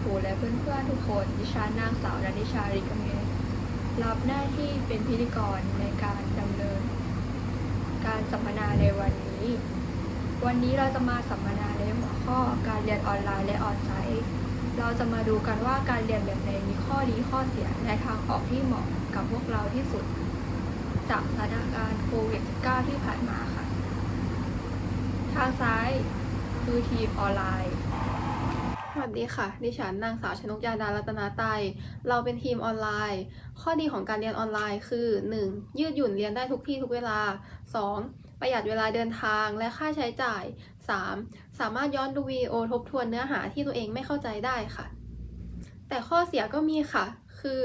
ครูและเพื่อนๆทุกคน ดิฉันนางสาวนันิชาริกเมศรับหน้าที่เป็นพิธีกรในการดำเนิน การสัมมนาในวันนี้ วันนี้เราจะมาสัมมนาในหัวข้อการเรียนออนไลน์และออนไซต์เราจะมาดูกันว่าการเรียนแบบไหนมีข้อดีข้อเสียและทางออกที่เหมาะกับพวกเราที่สุด จากสถานการณ์โควิด -19 ที่ผ่านมาค่ะ ทางซ้ายคือทีมออนไลน์ วัสดีค่ะ ดิฉันนางสาวชนกยาดารัตนาไตเราเป็นทีมออนไลน์ ข้อดีของการเรียนออนไลน์คือ 1. ยืดหยุ่นเรียนได้ทุกที่ทุกเวลา 2. ประหยัดเวลาเดินทางและค่าใช้จ่าย 3. สามารถย้อนดูวิดีโอทบทวนเนื้อหาที่ตัวเองไม่เข้าใจได้ค่ะ แต่ข้อเสียก็มีค่ะ คือ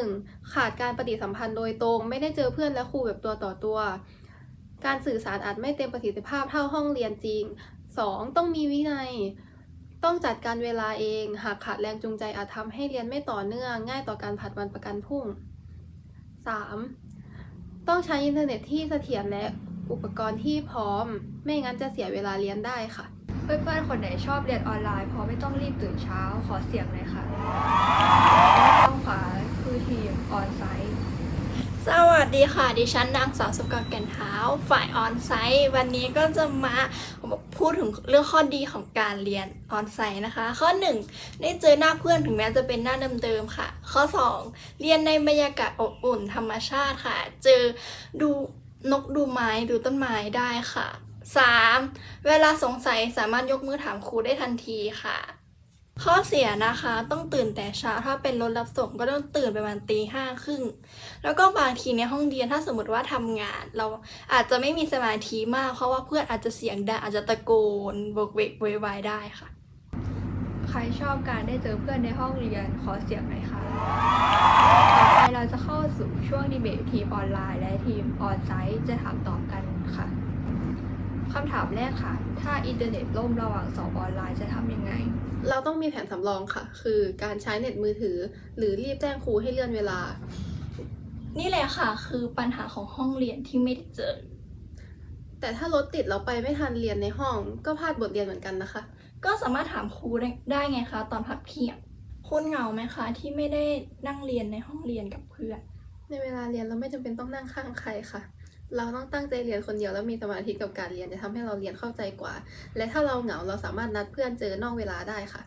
1. ขาดการปฏิสัมพันธ์โดยตรง ไม่ได้เจอเพื่อนและครูแบบตัวต่อตัว การสื่อสารอาจไม่เต็มประสิทธิภาพเท่าห้องเรียนจริง 2. ต้องมีวินัย ต้องจัดการเวลาเอง หากขาดแรงจูงใจอาจทำให้เรียนไม่ต่อเนื่อง ง่ายต่อการผัดวันประกันพรุ่ง 3. ต้องใช้อินเทอร์เน็ตที่เสถียรและอุปกรณ์ที่พร้อม ไม่งั้นจะเสียเวลาเรียนได้ค่ะ เพื่อนๆ คนไหนชอบเรียนออนไลน์เพราะไม่ต้องรีบตื่นเช้าขอเสียงหน่อยค่ะและข้างขวาคือทีมออนไซต์ สวัสดีค่ะ ดิฉันนางสาวสุกรแก่นเท้า ฝ่ายออนไซต์วันนี้ก็จะมาพูดถึงเรื่องข้อดีของการเรียนออนไซต์นะคะ ข้อ 1 ได้เจอหน้าเพื่อนถึงแม้จะเป็นหน้าเดิมๆค่ะ ข้อ 2 เรียนในบรรยากาศอบอุ่นธรรมชาติค่ะ เจอดูนกดูไม้ดูต้นไม้ได้ค่ะ 3. เวลาสงสัยสามารถยกมือถามครูได้ทันทีค่ะ ข้อเสียนะคะต้องตื่นแต่เช้าถ้าเป็นรถรับส่งก็ต้องตื่นประมาณตีห้าครึ่งแล้วก็บางทีในห้องเรียนถ้าสมมติว่าทำงาน เราอาจจะไม่มีสมาธิมากเพราะว่าเพื่อนอาจจะเสียงดังอาจจะตะโกนโวกเวกโววายได้ค่ะ ใครชอบการได้เจอเพื่อนในห้องเรียนขอเสียงหน่อยค่ะต่อไปเราจะเข้าสู่ช่วงดีเบตทีมออนไลน์และทีมออนไซต์จะถามตอบกันค่ะ คำถามแรกค่ะ ถ้าอินเทอร์เน็ตล่มระหว่างสอบออนไลน์จะทำยังไง เราต้องมีแผนสำรองค่ะ คือการใช้เน็ตมือถือ หรือรีบแจ้งครูให้เลื่อนเวลา นี่แหละค่ะ คือปัญหาของห้องเรียนที่ไม่ได้เจอ แต่ถ้ารถติดเราไปไม่ทันเรียนในห้อง ก็พลาดบทเรียนเหมือนกันนะคะ ก็สามารถถามครูได้ได้ไงคะ ตอนพักเที่ยงคุณเหงาไหมคะ ที่ไม่ได้นั่งเรียนในห้องเรียนกับเพื่อนในเวลาเรียนเราไม่จำเป็นต้องนั่งข้างใครค่ะ เราต้องตั้งใจเรียนคนเดียวแล้วมีสมาธิกับการเรียนจะทำให้เราเรียนเข้าใจกว่า และถ้าเราเหงาเราสามารถนัดเพื่อนเจอนอกเวลาได้ค่ะ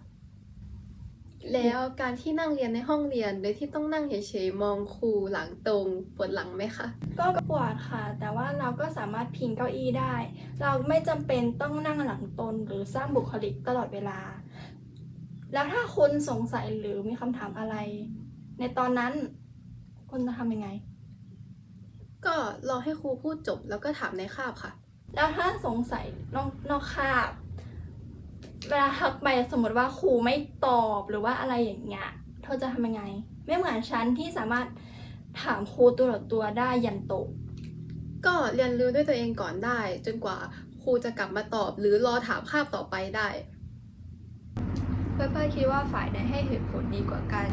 แล้วการที่นั่งเรียนในห้องเรียนโดยที่ต้องนั่งเฉยๆมองครูหลังตรงปวดหลังไหมคะก็ปวดค่ะ แต่ว่าเราก็สามารถพิงเก้าอี้ได้ เราไม่จำเป็นต้องนั่งหลังตนหรือสร้างบุคลิกตลอดเวลา แล้วถ้าคุณสงสัยหรือมีคำถามอะไร ในตอนนั้นคุณจะทำยังไง ก็รอให้ครูพูดจบแล้วก็ถามในคาบค่ะ แล้วถ้าสงสัยนอกนอกคาบ เวลาทักไปสมมติว่าครูไม่ตอบหรือว่าอะไรอย่างเงี้ยเธอจะทำยังไง ไม่เหมือนฉันที่สามารถถามครูตัวต่อตัวได้ยันโตะก็เรียนรู้ด้วยตัวเองก่อนได้ จนกว่าครูจะกลับมาตอบหรือรอถามคาบต่อไปได้ เพื่อนๆคิดว่าฝ่ายใดให้เหตุผลดีกว่ากัน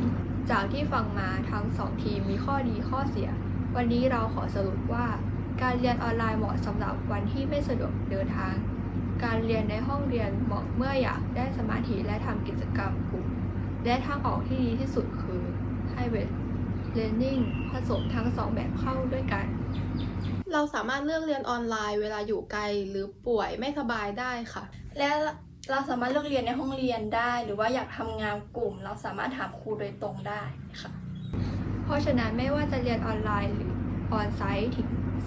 จากที่ฟังมาทั้งสองทีมมีข้อดีข้อเสีย วันนี้เราขอสรุปว่า การเรียนออนไลน์เหมาะสำหรับวันที่ไม่สะดวกเดินทาง การเรียนในห้องเรียนเหมาะเมื่ออยากได้สมาธิและทำกิจกรรมกลุ่ม และทางออกที่ดีที่สุดคือ hybrid learning ผสมทั้งสองแบบเข้าด้วยกัน เราสามารถเลือกเรียนออนไลน์เวลาอยู่ไกลหรือป่วยไม่สบายได้ค่ะ และเราสามารถเลือกเรียนในห้องเรียนได้ หรือว่าอยากทำงานกลุ่ม เราสามารถถามครูโดยตรงได้ค่ะ เพราะฉะนั้นไม่ว่าจะเรียนออนไลน์หรือออนไซต์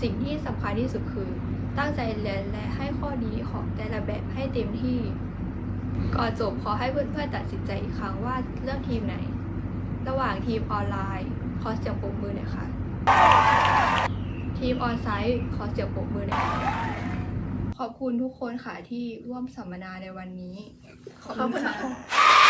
สิ่งที่สำคัญที่สุดคือ ตั้งใจเรียนและให้ข้อดีของแต่ละแบบให้เต็มที่ ก่อนจบขอให้เพื่อนๆตัดสินใจอีกครั้งว่าเลือกทีมไหน ระหว่างทีมออนไลน์ขอเสียงปรบมือหน่อยค่ะ ทีมออนไซต์ขอเสียงปรบมือหน่อยค่ะขอบคุณทุกคนค่ะที่ร่วมสัมมนาในวันนี้ ขอบคุณค่ะ